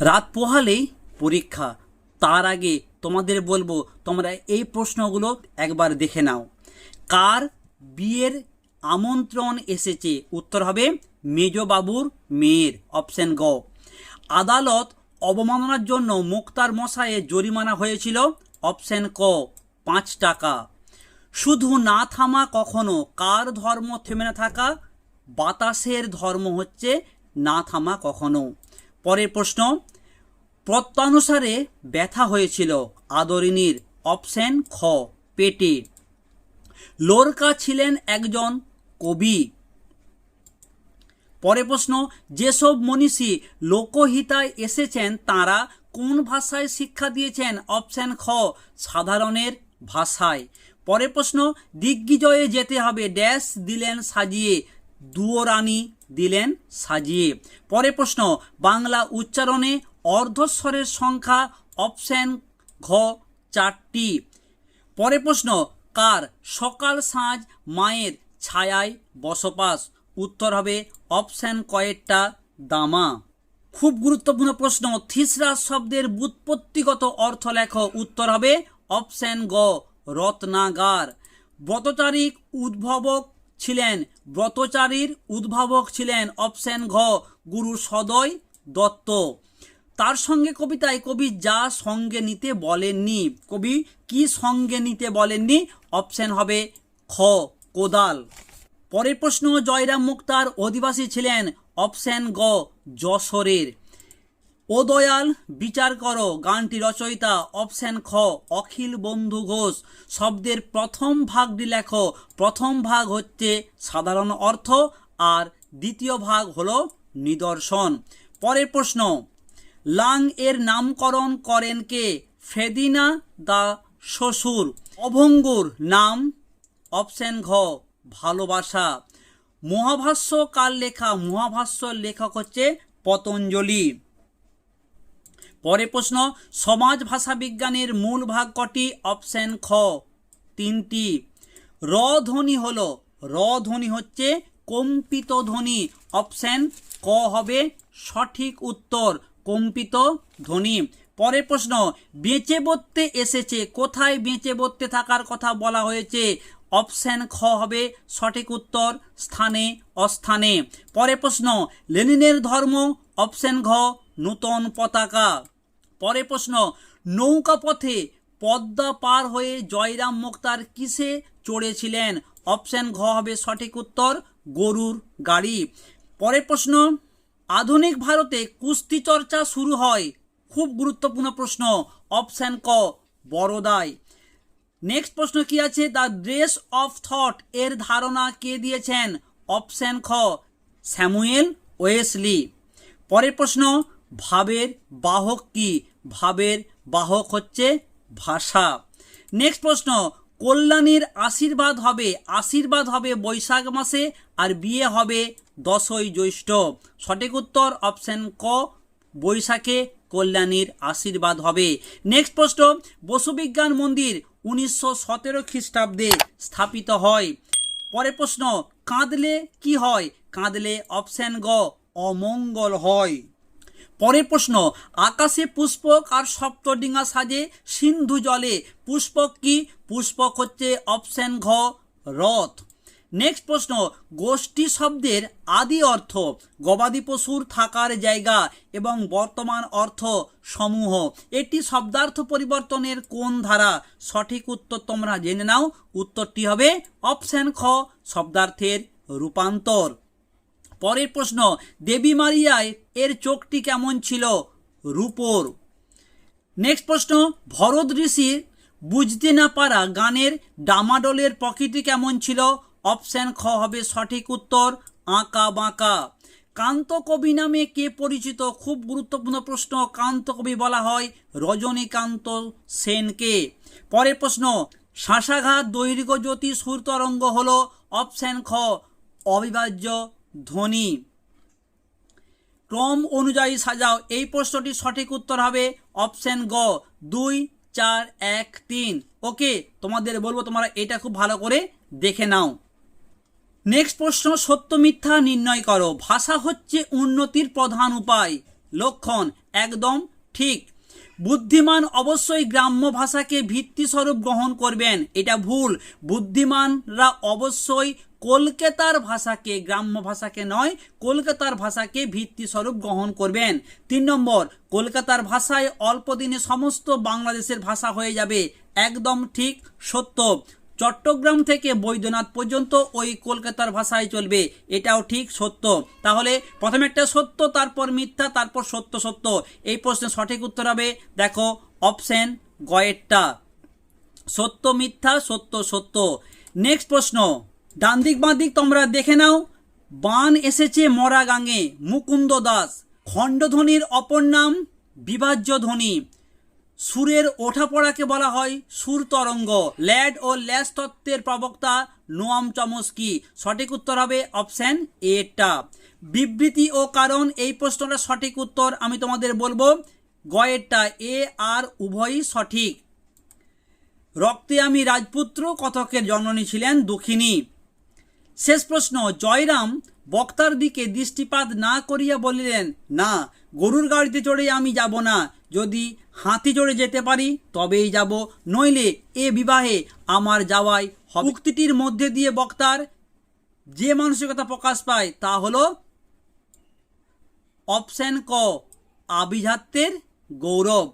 রাত পোহালেই পরীক্ষা। তার আগে তোমাদের বলব, তোমরা এই প্রশ্নগুলো একবার দেখে নাও। কার বিয়ের আমন্ত্রণ এসেছে? উত্তর হবে মেজবাবুর মেয়ের অপশন গ। আদালত অবমাননার জন্য মুক্তার মশাইয়ের জরিমানা হয়েছিল অপশন ক, পাঁচ টাকা। শুধু না থামা কখনো কার ধর্ম থেমে না থাকা? বাতাসের ধর্ম হচ্ছে না থামা কখনো। পরের প্রশ্ন, প্রত্যানুসারে ব্যথা হয়েছিল, আদরিনীর অপশন খ, পেটে। লোরকা ছিলেন একজন কবি। পরে প্রশ্ন, যেসব মনীষী লোকহিতায় এসেছেন, তারা কোন ভাষায় শিক্ষা দিয়েছেন? অপশন খ, সাধারণের ভাষায়। পরে প্রশ্ন, দিগ্বিজয়ে যেতে হবে, ড্যাশ দিলেন সাজিয়ে দুয়োরানি দিলেন সাজিয়ে পরে প্রশ্ন, বাংলা উচ্চারণে অর্ধস্বরের সংখ্যা অপশন ঘ চারটি। পরে প্রশ্ন, কার সকাল সাঁঝ মায়ের ছায়ায় বসবাস? উত্তর হবে অপশন কয়েকটা, দামা। খুব গুরুত্বপূর্ণ প্রশ্ন, থিসরা শব্দের বুৎপত্তিগত অর্থ লেখ। উত্তর হবে অপশন গ, রত্নাগার। ব্রতচারিক উদ্ভাবক ছিলেন ব্রতচারীর উদ্ভাবক ছিলেন অপশন ঘ, গুরু সদয় দত্ত। তার সঙ্গে কবিতায় কবি যা সঙ্গে নিতে বলেননি। কবি কি সঙ্গে নিতে বলেননি? অপশন হবে খ, কোদাল। পরের প্রশ্ন, জয়রাম মুক্তার অধিবাসী ছিলেন অপশন গ, যশোরের। ও দয়াল বিচার করো। গানটি রচয়িতা অপশন খ, অখিল বন্ধু ঘোষ। শব্দের প্রথম ভাগটি লেখো। প্রথম ভাগ হচ্ছে সাধারণ অর্থ আর দ্বিতীয় ভাগ হলো নিদর্শন। পরের প্রশ্ন, লাং এর নামকরণ করেন কে? ফেদিনা দা শ্বশুর। অভঙ্গুর নাম, অপশন ঘ, ভালোবাসা। মহাভাষ্য কার লেখা? মহাভাষ্যর লেখক হচ্ছে পতঞ্জলি। পরে প্রশ্ন, সমাজ ভাষা বিজ্ঞানের মূল ভাগ কটি? অপশন খ, তিনটি। র ধ্বনি হল, র ধ্বনি হচ্ছে কম্পিত ধ্বনি। অপশন ক হবে সঠিক উত্তর, কম্পিত ধ্বনি। পরের প্রশ্ন, বেঁচে বলতে এসেছে, কোথায় বেঁচে বলতে থাকার কথা বলা হয়েছে? অপশন খ হবে সঠিক উত্তর, স্থানে, অস্থানে। পরের প্রশ্ন, লেনিনের ধর্ম? অপশন ঘ নূতন পতাকা। পরে প্রশ্ন, নৌকা পথে পদ্মা পার হয়ে জয়রাম মুক্তার কিসে চড়েছিলেন? অপশন ঘ হবে সঠিক উত্তর, গরুর গাড়ি। পরের প্রশ্ন, আধুনিক ভারতে কুস্তি চর্চা শুরু হয়? খুব গুরুত্বপূর্ণ প্রশ্ন, অপশন ক বড়দায় নেক্সট প্রশ্ন কি আছে? দ্য ড্রেস অফ থট, এর ধারণা কে দিয়েছেন? অপশন খ, স্যামুয়েল ওয়েসলি। পরের প্রশ্ন ভাবের বাহক কি? ভাবের বাহক হচ্ছে ভাষা। নেক্সট প্রশ্ন, কল্যাণীর আশীর্বাদ হবে আশীর্বাদ হবে বৈশাখ মাসে আর বিয়ে হবে দশই জ্যৈষ্ঠ। সঠিক উত্তর অপশন ক, বৈশাখে কল্যাণীর আশীর্বাদ হবে। নেক্সট প্রশ্ন বসুবিজ্ঞান মন্দির উনিশশো সতেরো খ্রিস্টাব্দে স্থাপিত হয়। পরে প্রশ্ন, কাঁদলে কি হয়? কাঁদলে অপশন গ, অমঙ্গল হয়। পরের প্রশ্ন, আকাশে পুষ্পক আর সপ্তডিঙা সাজে সিন্ধু জলে। পুষ্পক কি? পুষ্পক হচ্ছে অপশন ঘ, রথ। নেক্সট প্রশ্ন, গোষ্ঠী শব্দের আদি অর্থ, গবাদি পশুর থাকার জায়গা এবং বর্তমান অর্থ সমূহ। এটি শব্দার্থ পরিবর্তনের কোন ধারা? সঠিক উত্তর তোমরা জেনে নাও। উত্তরটি হবে অপশন খ, শব্দার্থের রূপান্তর। পরের প্রশ্ন, দেবী মারিয়ায় এর চোখটি কেমন ছিল? রূপোর। নেক্সট প্রশ্ন, ভরত ঋষির বুঝতে না পারা গানের ডামাডোলের প্রকৃতি কেমন ছিল? অপশন খ হবে সঠিক উত্তর, আঁকা বাঁকা। কান্ত কবি নামে কে পরিচিত? খুব গুরুত্বপূর্ণ প্রশ্ন, কান্ত কবি বলা হয় রজনীকান্ত সেনকে পরের প্রশ্ন শাঁসাঘাত দৈর্ঘ্য জ্যোতি সুর তরঙ্গ হল? অপশন খ, অবিভাজ্য ধ্বনি ক্রম অনুযায়ী সাজাও। এই প্রশ্নটির সঠিক উত্তর হবে অপশন গ। দুই, চার, এক, তিন। ওকে, তোমাদের বলব তোমরা এটা খুব ভালো করে দেখে নাও। নেক্সট প্রশ্ন, সত্য, মিথ্যা নির্ণয় করো। ভাষা হচ্ছে উন্নতির প্রধান উপায়। লক্ষণ, একদম ঠিক। বুদ্ধিমান অবশ্যই গ্রাম্য ভাষাকে ভিত্তিস্বরূপ গ্রহণ করবেন, এটা ভুল। বুদ্ধিমানরা অবশ্যই কলকাতার ভাষাকে, গ্রাম্য ভাষাকে নয়, কলকাতার ভাষাকে ভিত্তিস্বরূপ গ্রহণ করবেন। তিন নম্বর, কলকাতার ভাষায় অল্প দিনে সমস্ত বাংলাদেশের ভাষা হয়ে যাবে। একদম ঠিক সত্য। চট্টগ্রাম থেকে বৈদ্যনাথ পর্যন্ত ওই কলকাতার ভাষায় চলবে। এটাও ঠিক সত্য। তাহলে প্রথমে একটা সত্য, তারপর মিথ্যা, তারপর সত্য সত্য। এই প্রশ্নের সঠিক উত্তর হবে, দেখো, অপশন গয়েরটা সত্য মিথ্যা, সত্য সত্য। নেক্সট প্রশ্ন ডান দিক বাঁ দিক তোমরা দেখে নাও। বান এসেছে মরা গাঙে, মুকুন্দ দাস। খণ্ডধ্বনির অপর নাম বিভাজ্য ধ্বনি সুরের ওঠাপড়াকে বলা হয় সুর তরঙ্গ ল্যাড ও ল্যাস তত্ত্বের প্রবক্তা নোয়াম চমস্কি। সঠিক উত্তর হবে অপশন এটা বিবৃতি ও কারণ, এই প্রশ্নটা সঠিক উত্তর আমি তোমাদের বলব। গয়েরটা এ আর উভয়ই সঠিক। রক্তে আমি রাজপুত্র, কথকের জননী ছিলেন দক্ষিণী শেষ প্রশ্ন, জয়রাম বক্তার দিকে দৃষ্টিপাত না করিয়া বলিলেন, না, গরুর গাড়িতে চড়ে আমি যাব না। যদি হাতি চড়ে যেতে পারি, তবেই যাব। নইলে এ বিবাহে আমার যাওয়াই। উক্তিটির মধ্যে দিয়ে বক্তার যে মানসিকতা প্রকাশ পায়, তা হলো অপশন ক, আভিজাত্যের গৌরব।